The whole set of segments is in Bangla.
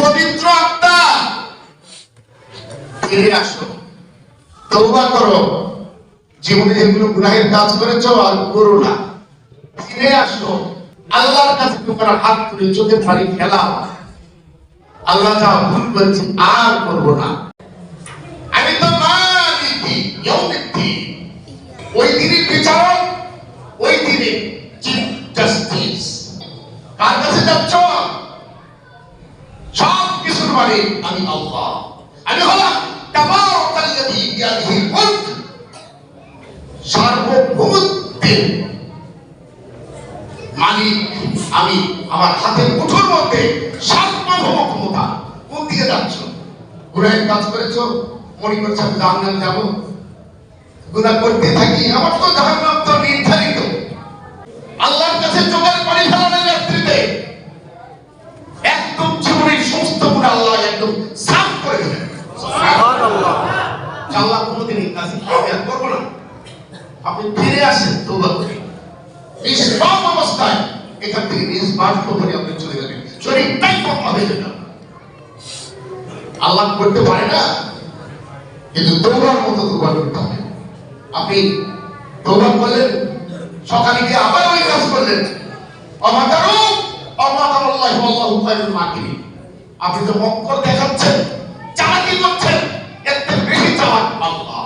পবিত্র। আত্মা। ফিরে আসো। তওবা করো। জীবনে যেগুলো গুনাহের কাজ করেছ আর করো না। ফিরে আসো। আল্লাহর কাছে তোমার হাত তুলে চোখে পানি ফেলাও। আল্লাহ যা ভুল করেছি আর করব না। আমি তো ওই দিনের বিচারক, ওই দিনে চিফ জাস্টিস কার কাছে যাচ্ছ? সব কিছুর মালিক আমি আল্লাহ। আমি হলাম আমি। আমার হাতের মুঠোর মধ্যে সার্বভৌম ক্ষমতা কোন দিকে যাচ্ছ? গুনাহের কাজ করেছ? মনে করছ আমি জাহান্নাম যাব? গুনাহ করতে থাকি? আমার তো জাহান্নাম তো নির্ধারিত। আল্লাহর কাছে চোখের পানি ফেলানোর নেতৃত্বে একদম জীবনের সমস্ত গুণ আল্লাহ একদম সাফ করে আল্লাহ কোনোদিন এই কাজ আমি করব না। আপনি ফিরে আসেন তৌবা করে নিষ্পাপ অবস্থায় এখান থেকে নিষ্পাপ করে আপনি চলে যাবেন। শরীরটাই পাপা হয়ে যাবে। আল্লাহ করতে পারে না কিন্তু তৌবার মতো তৌবা করতে হবে। আপনি তৌবা করলেন সকালে গিয়ে আবার ওই কাজ করলেন। অমাতারু অমাতারুল্লাহ, আল্লাহু খায়রুল মাকিরিন। আপনি তো মক্কর দেখাচ্ছেন চালাকি করছেন থেকে বেশি চালাক আল্লাহ।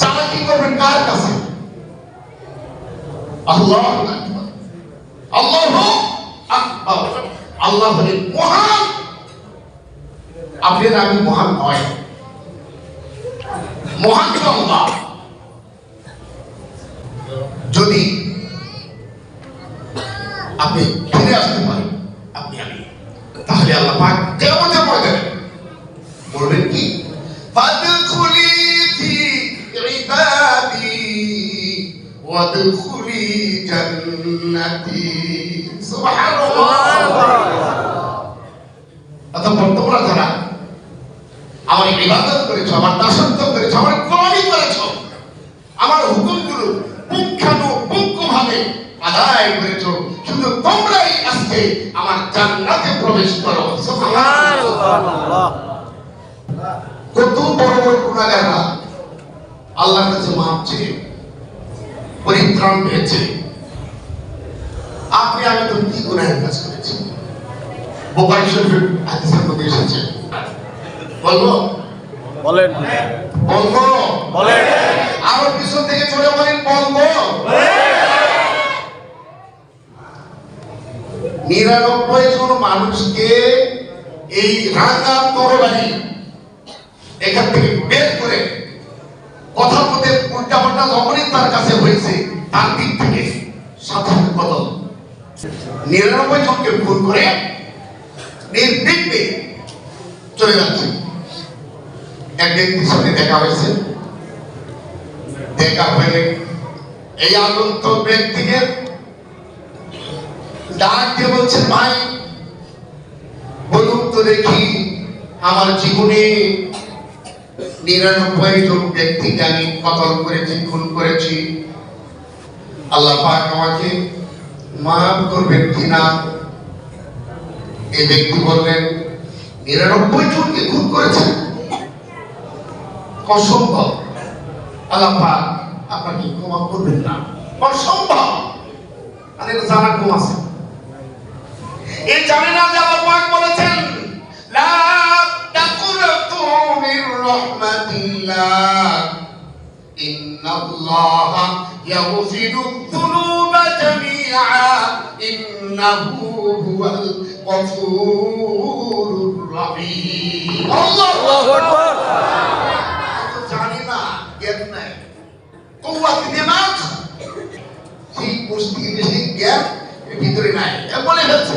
চালাকি করবেন কার কাছে? আল্লাহ আল্লাহ আকবার। আল্লাহ হলেন মহান। আপনার আমি মহান নয়। মহান আল্লাহ। যদি আপনি ফিরে আসতে পারেন। আপনি আমি তাহলে আল্লাহ পাক কেমন ময়দানে বলবেন কি? জান্নাতি। সুবহানাল্লাহ। অতঃপর তোমরা যারা, আমার ইবাদত করেছ, আমার দাসত্ব হুকুমগুলো পুঙ্খানুপুঙ্খভাবে আদায় করেছ শুধু তোমরাই আজকে আমার জান্নাতে প্রবেশ করো। কত বড় বড় গুণাগাররা আল্লাহর কাছে মাপ চেয়ে পরিত্রাণ পেয়েছে। আপনি আমি তো কি গুনাহের কাজ করেছি? বোকারি শরীফের হাদিসের মধ্যে এসেছে। বলব? বলেন। বলব? বলেন। আরও পিছন থেকে চলে বলেন বলব? নিরানব্বই জন মানুষকে এই রাঙ্গা তরবারি এখান থেকে বের করে কথা মধ্যে উল্টা পাল্টা যখনই তার কাছে হয়েছে, তার দিক থেকে সাথে বদল নিরানব্বই জনকে ভুল করে নির্বিঘ্নে চলে যাচ্ছে। এক ব্যক্তির সাথে দেখা হয়েছে। দেখা হয়ে এই আগন্ত ব্যক্তিকে ডাক দিয়ে বলছেন ভাই, বলুন তো দেখি আমার জীবনে নিরানব্বই জন ব্যক্তিকে আমি কতল করেছি, খুন করেছি। আল্লাহ পাক আমাকে মাফ করবেন কিনা? এই ব্যক্তি বললেন, নিরানব্বই জনকে খুন করেছেন? অসম্ভব। আল্লাহ পাক আপনাকে ক্ষমা করবেন না। অসম্ভব। এটা জানা কম আছে। এই জানে না যে আল্লাহ পাক বলেছেন লা তাকুনতু মির রাহমাতিল্লাহ ইন্নাল্লাহা ইয়াগফিরু যুনুবা জামিআ ইন্নাহু হুয়াল গফুরুর রহিম. আল্লাহু আকবার। জানি না জ্ঞান নাই। কৌয়াত দিমাগ সেই পুষ্টি বেশি জ্ঞান ভিতরে নাই। বলে ফেলছে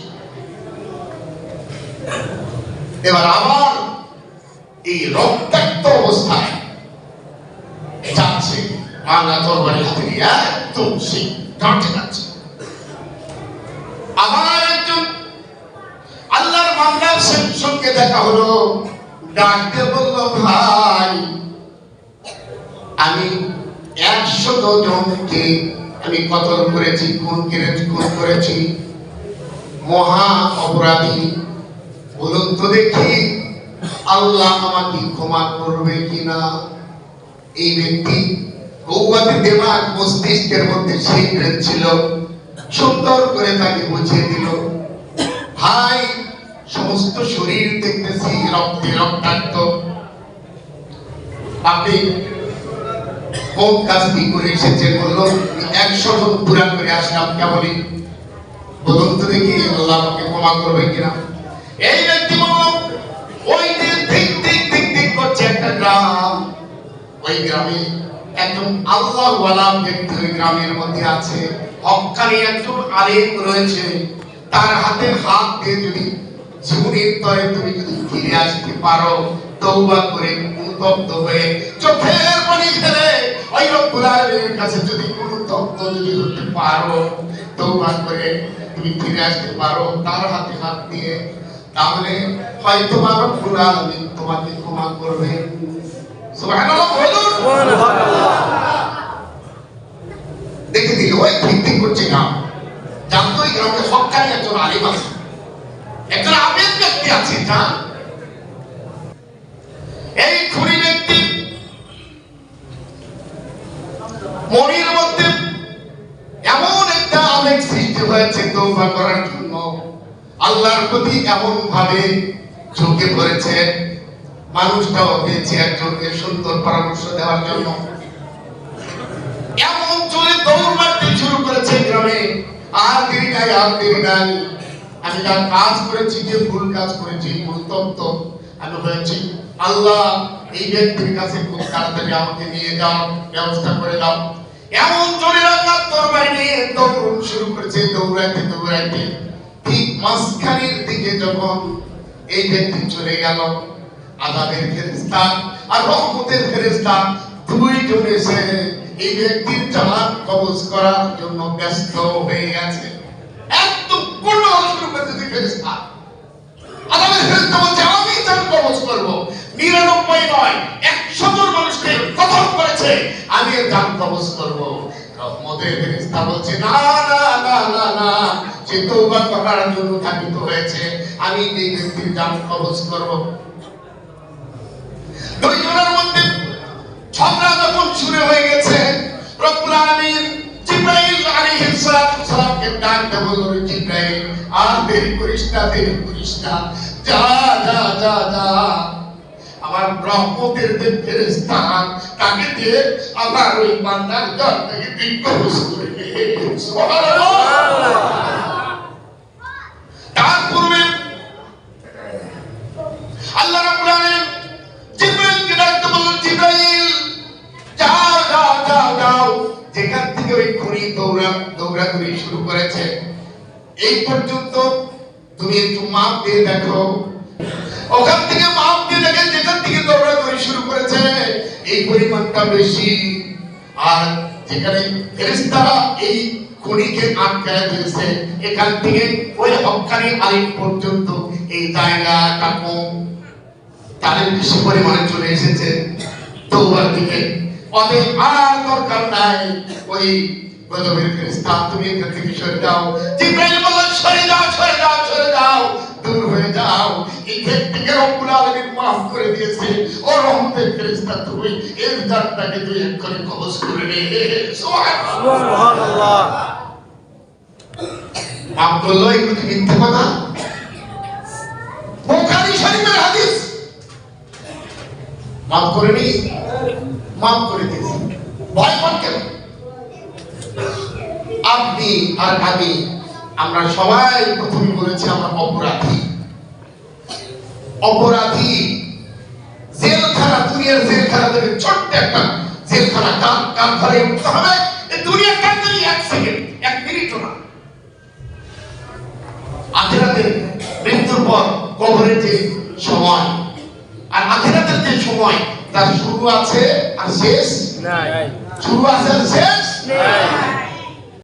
এবার আবার এই রক্তাক্ত অবস্থায় যাচ্ছে হাতে নিয়ে একদম ডাঁটে যাচ্ছে। আবার একজন আল্লাহর মামলার সঙ্গে দেখা হলো, ডাকতে বলল, ভাই, আমি একশত জনকে আমি কতল করেছি, খুন করেছি খুন করেছি, মহা অপরাধী তো দেখি, আল্লাহ আমাকে ক্ষমা করবে কিনা? এই ব্যক্তি দেমাগ মস্তিষ্কের মধ্যে সেই ছিল। সুন্দর করে তাকে বুঝিয়ে দিল। ভাই সমস্ত শরীর দেখতেছি রক্তে রক্তাক্ত। আপনি কোন করে এসেছে বলল? একশো জন পুরা করে আসলাম কেমনই বলুন তো দেখি, আল্লাহ আমাকে ক্ষমা করবে কিনা? এই ব্যক্তি তার হাতে হাত দিয়ে তুমি যদি ফিরে আসতে পারো তৌবা করে অনুতপ্ত হয়ে চোখের পানি ফেলে ওই রব্বুল যদি অনুতপ্ত যদি হতে পারো করে তুমি ফিরে আসতে পারো। তার হাতে হাত দিয়ে তাহলে হয়তো তোমাকে ক্ষমা বলুন। দেখে দিল, ওই ঠিক করছে গ্রাম জানতো ওই গ্রামে হকানি একজন আলিম আছে। একজন ব্যক্তি আছে জান এই খুনি ব্যক্তি মনের মধ্যে এমন একটা আবেগ সৃষ্টি হয়েছে তৌবা করার জন্য। আল্লাহর প্রতি এমন ভাবে ঝুঁকে পড়েছে, মানুষটাও পেয়েছে একজনকে সুন্দর পরামর্শ দেওয়ার জন্য। এমন দৌড় মারতে শুরু করেছে গ্রামে। আর দেরি নাই, আর দেরি নাই। আমি যা কাজ করেছি, যে ভুল কাজ করেছি তত্ত্ব আমি হয়েছি আল্লাহ, এই ব্যক্তির কাছে খুব তাড়াতাড়ি আমাকে নিয়ে যাও, ব্যবস্থা করে দাও। এমন চলে রাখা তরবারি নিয়ে দৌড় শুরু করেছে, দৌড়াইতে দৌড়াইতে। ঠিক মাঝখানের দিকে যখন এই চলে গেল, আজাদের ফেরেস্তা আর রহমতের ফেরেস্তা দুইজন এসে এই ব্যক্তির জামাত কবজ করার জন্য ব্যস্ত হয়ে গেছে। একদম পূর্ণ শুরু করেছে ফেরেস্তা আজাদের ফেরেস্তা বলছে, আমি তার কবজ করব। নিরানব্বই নয়, একশো জন মানুষকে কথন করেছে। আমি এর জান কবজ করব। রহমতের ফেরেস্তা বলছে, না না না না না সে তৌবা করার জন্য থাকিত হয়েছে, আমি এই ব্যক্তির জান কবজ করব। দুইজনের মধ্যে ঝগড়া যখন শুরু হয়ে গেছে, রব্বুল আলামিন জিব্রাইল আলাইহিস সালাতু সালামকে ডাক দেব জিব্রাইল, আর দেরি করিস না, দেরি করিস না। যা যা যা যা। আমার রহমতের যে ফেরেশতা, তাকে দিয়ে আমার ওই বান্দার ঘর থেকে করে সুবহানাল্লাহ। তার পূর্বে আল্লাহ রাব্বুল জিব্রাইলকে ডাকতে বললেন, জিব্রাইল, যাও যাও যাও যাও। যেখান থেকে ওই খুনি দৌড়া, দৌড়াদৌড়ি শুরু করেছে। এই পর্যন্ত তুমি একটু মাপ দিয়ে দেখো। ওখান থেকে মাপ দিয়ে দেখেন যেখান থেকে দৌড়াদৌড়ি শুরু করেছে, এই পরিমাণটা বেশি। আর যেখানে ফেরেশতারা এই খুনিকে আটকায় দিয়েছে এখান থেকে ওই হক্কানি আলিম পর্যন্ত এই জায়গাটা কম তাদের বেশি পরিমাণে চলে এসেছে তৌবার দিকে। অতএব আর দরকার নাই ওই গজবের তুমি এখান থেকে সরে যাও। জিব্রাইল সরে যাও সরে যাও সরে যাও। দূর হয়ে যাও। রব্বুল আলামিন মাফ করে দিয়েছে ও রহমতের ফেরেশতা তুমি তুই কবজ করে নে। সুবহানাল্লাহ। মাফ করল এগুলো মিথ্যে কথা? বোখারি শরীফের হাদিস। মাফ করেনি মাফ করে দিয়েছি। ভয় পান কেন? আপনি আর আমি আমরা সবাই প্রথমে বলেছি আমরা অপরাধী। অপরাধী। জেলখানা দুনিয়ার জেলখানা থেকে ছোট্ট একটা জেলখানা কান কান ধরে উঠতে হবে। দুনিয়ার কান ধরে এক সেকেন্ড এক মিনিটও না। আখেরাতের মৃত্যুর পর কবরের যে সময় আর আখেরাতের যে সময় তার শুরু আছে আর শেষ? নাই। শুরু আছে আর শেষ? নাই।